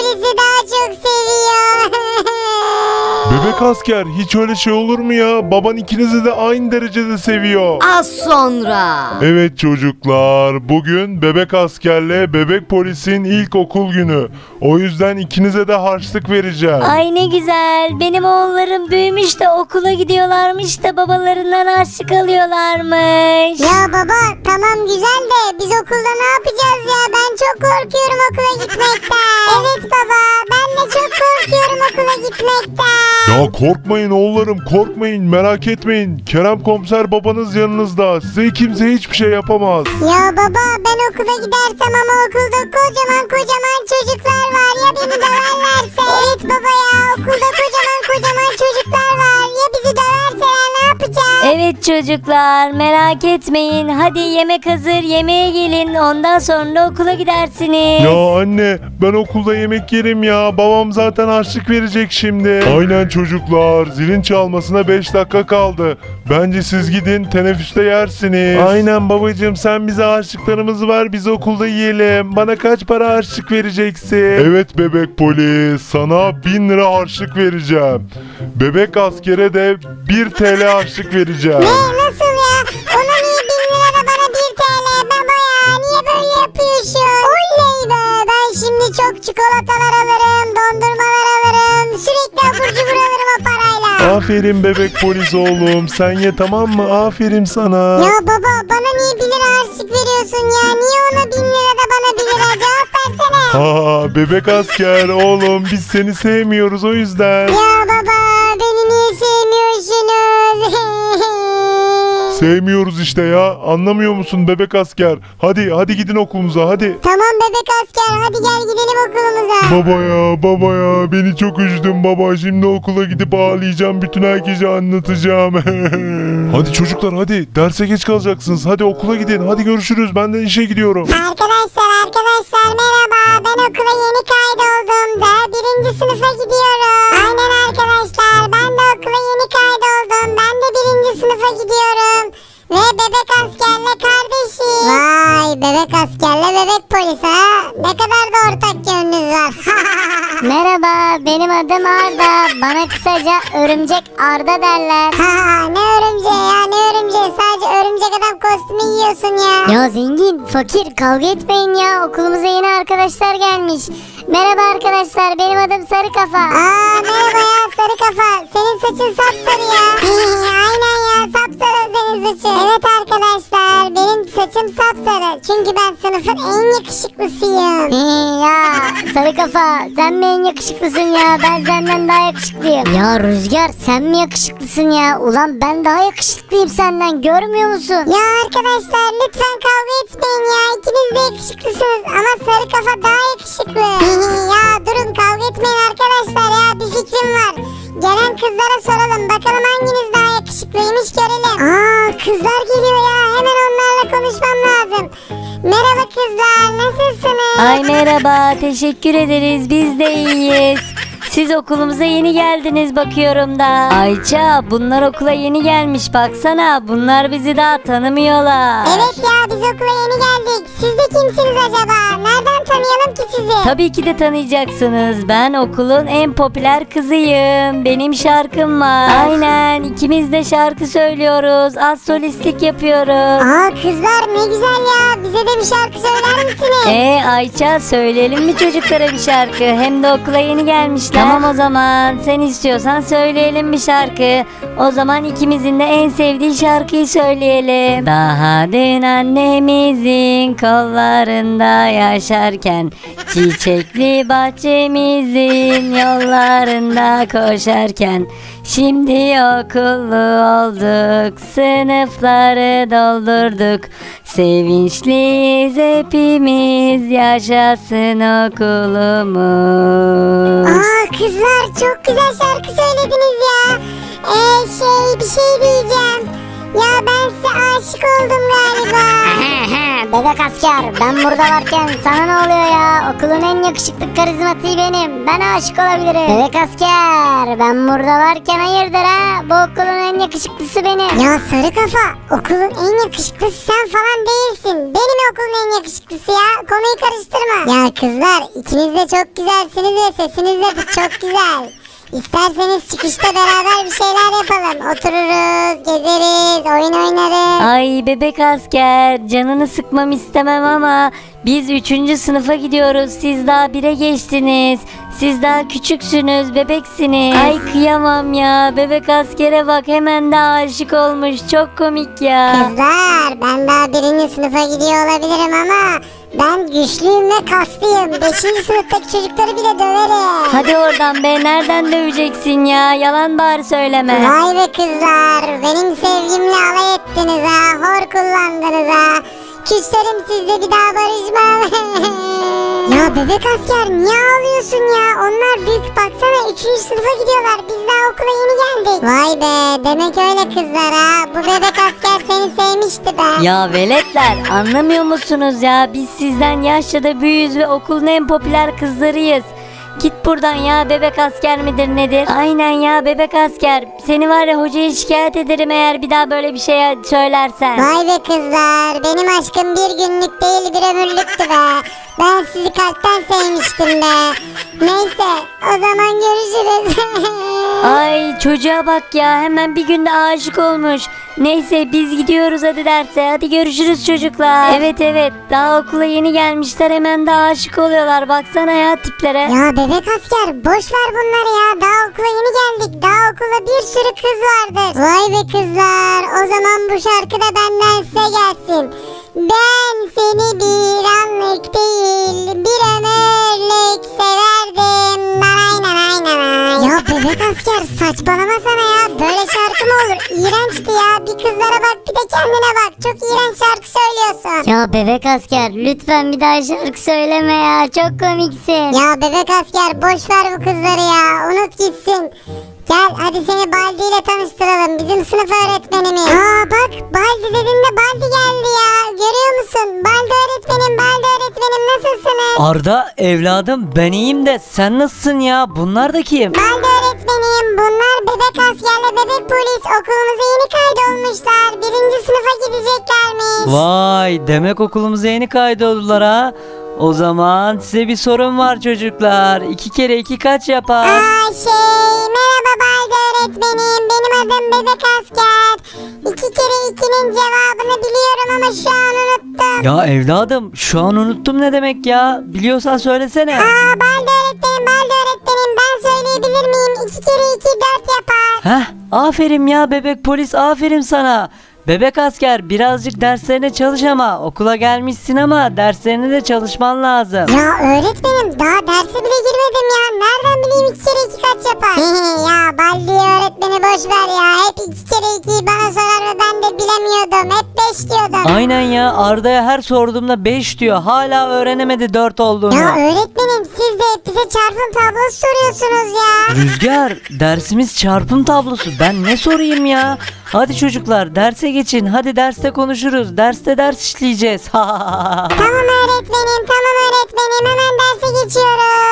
söyleyeceğim. Bebek asker hiç öyle şey olur mu ya? Baban ikinizi de aynı derecede seviyor. Az sonra. Evet çocuklar, bugün bebek askerle bebek polisin ilk okul günü. O yüzden ikinize de harçlık vereceğim. Ay ne güzel. Benim oğullarım büyümüş de okula gidiyorlarmış da babalarından harçlık alıyorlarmış. ya baba tamam güzel de biz okulda ne yapacağız ya? Ben çok korkuyorum okula gitmekten. Evet baba ben de çok korkuyorum okula gitmekten. Ya korkmayın oğullarım, korkmayın, merak etmeyin. Kerem komiser babanız yanınızda. Size kimse hiçbir şey yapamaz. Ya baba ben okula gidersem ama okulda kocaman kocaman çocuklar çocuklar merak etmeyin. Hadi yemek hazır yemeğe gelin. Ondan sonra okula gidersiniz. Ya anne ben okulda yemek yerim ya. Babam zaten harçlık verecek şimdi. Aynen çocuklar. Zilin çalmasına 5 dakika kaldı. Bence siz gidin teneffüste yersiniz. Aynen babacığım sen bize harçlıklarımızı ver biz okulda yiyelim. Bana kaç para harçlık vereceksin? Evet bebek polis sana 1000 lira harçlık vereceğim. Bebek askere de 1 TL harçlık vereceğim. Nasıl ya? Ona niye bin lira da bana bir TL baba ya? Niye böyle yapıyorsun? Oley be ben şimdi çok çikolatalar alırım, dondurmalar alırım. Sürekli abur cubur alırım o parayla. Aferin bebek polis oğlum. Sen ye tamam mı? Aferin sana. Ya baba bana niye 1 lira harçlık veriyorsun ya? Niye ona 1000 lira da bana 1 lira? Cevap versene. Ha bebek asker oğlum biz seni sevmiyoruz o yüzden. Ya baba Sevmiyoruz işte ya. Anlamıyor musun bebek asker? Hadi hadi gidin okulumuza hadi. tamam bebek asker hadi gel gidelim okulumuza. Baba ya baba ya beni çok üzdün baba. Şimdi okula gidip ağlayacağım. Bütün herkese anlatacağım. hadi çocuklar hadi. Derse geç kalacaksınız. Hadi okula gidin. Hadi görüşürüz. Ben de işe gidiyorum. Arkadaşlar arkadaşlar merhaba ben okula yeni kaydoldum da birinci sınıfa gidiyorum. Aynen arkadaşlar ben de okula yeni kaydoldum ben de birinci sınıfa gidiyorum. Bebek askerle kardeşim. Vay bebek askerle bebek polis ha. Ne kadar da ortak yönünüz var. Merhaba benim adım Arda. Bana kısaca örümcek Arda derler. ha, ne örümceği ya kostümü yiyorsun ya. Ya zengin, fakir kavga etmeyin ya. Okulumuza yeni arkadaşlar gelmiş. Merhaba arkadaşlar benim adım Sarı Kafa. Aa merhaba ya sarı kafa. Senin saçın sapsarı ya. Aynen ya sapsarı senin saçın. Evet arkadaşlar saçım sapsarı. Çünkü ben sınıfın en yakışıklısıyım. ya sarı kafa sen mi en yakışıklısın ya ben senden daha yakışıklıyım. Ya Rüzgar sen mi yakışıklısın ya ulan ben daha yakışıklıyım senden görmüyor musun? Ya arkadaşlar lütfen kavga etmeyin ya. İkiniz de yakışıklısınız ama sarı kafa daha yakışıklı. ya durun kavga etmeyin arkadaşlar ya bir fikrim var. Gelen kızlara soralım bakalım hanginiz daha yakışıklıymış görelim. Aa kızlar lazım. Merhaba kızlar nasılsınız? Ay merhaba teşekkür ederiz biz de iyiyiz. Siz okulumuza yeni geldiniz bakıyorum da. Ayça bunlar okula yeni gelmiş baksana bunlar bizi daha tanımıyorlar. Evet ya biz okula yeni geldik. Siz de kimsiniz acaba? Nereden tanıyalım ki sizi? Tabii ki de tanıyacaksınız. Ben okulun en popüler kızıyım. Benim şarkım var. Aynen ikimiz de şarkı söylüyoruz. Az solistlik yapıyoruz. Aa kızlar ne güzel ya. Bize de bir şarkı söyler misiniz? Ee Ayça söyleyelim mi çocuklara bir şarkı? Hem de okula yeni gelmişler. Tamam o zaman sen istiyorsan söyleyelim bir şarkı. O zaman ikimizin de en sevdiği şarkıyı söyleyelim. Daha dün annemizin kollarında yaşarken Çiçekli bahçemizin yollarında koşarken Şimdi okullu olduk, sınıfları doldurduk. Sevinçliyiz hepimiz, yaşasın okulumuz. Aa kızlar çok güzel şarkı söylediniz ya. Ee, şey bir şey diyeceğim. Ya ben size aşık oldum galiba. Bebek asker ben burada varken sana ne oluyor ya? Okulun en yakışıklı karizmatiği benim. Ben aşık olabilirim. Bebek asker ben burada varken hayırdır ha? Bu okulun en yakışıklısı benim. Ya sarı kafa okulun en yakışıklısı sen falan değilsin. Benim okulun en yakışıklısı ya. Konuyu karıştırma. Ya kızlar ikiniz de çok güzelsiniz ve sesiniz de çok güzel. İsterseniz çıkışta beraber bir şeyler yapalım. Otururuz, gezeriz, oyun oynarız. Ay bebek asker canını sıkmam istemem ama biz 3. sınıfa gidiyoruz. Siz daha 1'e geçtiniz. Siz daha küçüksünüz, bebeksiniz. Ay kıyamam ya. Bebek askere bak hemen de aşık olmuş. Çok komik ya. Kızlar ben daha birinci sınıfa gidiyor olabilirim ama ben güçlüyüm ve kaslıyım. Beşinci sınıftaki çocukları bile döverim. Hadi oradan be nereden döveceksin ya? Yalan bari söyleme. Vay be kızlar benim sevgimle alay ettiniz ha. Hor kullandınız ha. Küserim sizle bir daha barışmam. ya bebek asker niye ağlıyorsun ya? Onlar büyük baksana 3. sınıfa gidiyorlar. Biz daha okula yeni geldik. Vay be demek öyle kızlar ha. Bu bebek asker seni sevmişti be. Ya veletler anlamıyor musunuz ya? Biz sizden yaşça da büyüğüz ve okulun en popüler kızlarıyız. Git buradan ya bebek asker midir nedir? Aynen ya bebek asker. Seni var ya hocaya şikayet ederim eğer bir daha böyle bir şey söylersen. Vay be kızlar benim aşkım bir günlük değil bir ömürlüktü be. Ben sizi kalpten sevmiştim be. Neyse o zaman görüşürüz. Ay çocuğa bak ya hemen bir günde aşık olmuş. Neyse biz gidiyoruz hadi derse. Hadi görüşürüz çocuklar. Evet evet daha okula yeni gelmişler hemen de aşık oluyorlar. Baksana ya tiplere. ya bebek asker boş ver bunları ya. Daha okula yeni geldik. Daha okulda bir sürü kız vardır. Vay be kızlar. O zaman bu şarkı da benden size gelsin. Ben seni bir anlık değil bir ömürlük severdim. Nanay nanay nanay. Ya bebek asker saçmalama sana ya. Böyle şarkı mı olur? İğrençti ya. Bir kızlara bak bir de kendine bak. Çok iğrenç şarkı söylüyorsun. Ya bebek asker lütfen bir daha şarkı söyleme ya. Çok komiksin. Ya bebek asker boş ver bu kızları ya. Unut gitsin. Gel hadi seni Baldi ile tanıştıralım. Bizim sınıf öğretmenimiz. Aa bak Baldi dediğinde Baldi geldi ya. Görüyor musun? Baldi Arda evladım ben iyiyim de sen nasılsın ya? Bunlar da kim? Baldi öğretmenim bunlar bebek askerle bebek polis okulumuza yeni kaydolmuşlar. Birinci sınıfa gideceklermiş. Vay demek okulumuza yeni kaydoldular ha. O zaman size bir sorum var çocuklar. İki kere iki kaç yapar? Aa şey merhaba Baldi öğretmenim. Benim adım bebek asker. İki kere ikinin cevabını biliyorum ama şu an unuttum. Ya evladım şu an unuttum ne demek ya? Biliyorsan söylesene. Aa Baldi öğretmenim, Baldi öğretmenim ben söyleyebilir miyim? İki kere iki dört yapar. Heh aferin ya bebek polis aferin sana. Bebek asker birazcık derslerine çalış ama okula gelmişsin ama derslerine de çalışman lazım. Ya öğretmenim daha derse bile girmedim ya. Nereden bileyim iki kere iki kaç yapar? ya Baldi öğretmeni boş ver ya. Hep iki kere ikiyi bana sorar ve ben de bilemiyordum. Hep beş diyordum. Aynen ya Arda'ya her sorduğumda 5 diyor. Hala öğrenemedi 4 olduğunu. Ya öğretmenim siz de hep bize çarpım tablosu soruyorsunuz ya. Rüzgar dersimiz çarpım tablosu. Ben ne sorayım ya? Hadi çocuklar derse geçin. Hadi derste konuşuruz. Derste ders işleyeceğiz. Tamam öğretmenim, tamam öğretmenim. Hemen derse geçiyoruz.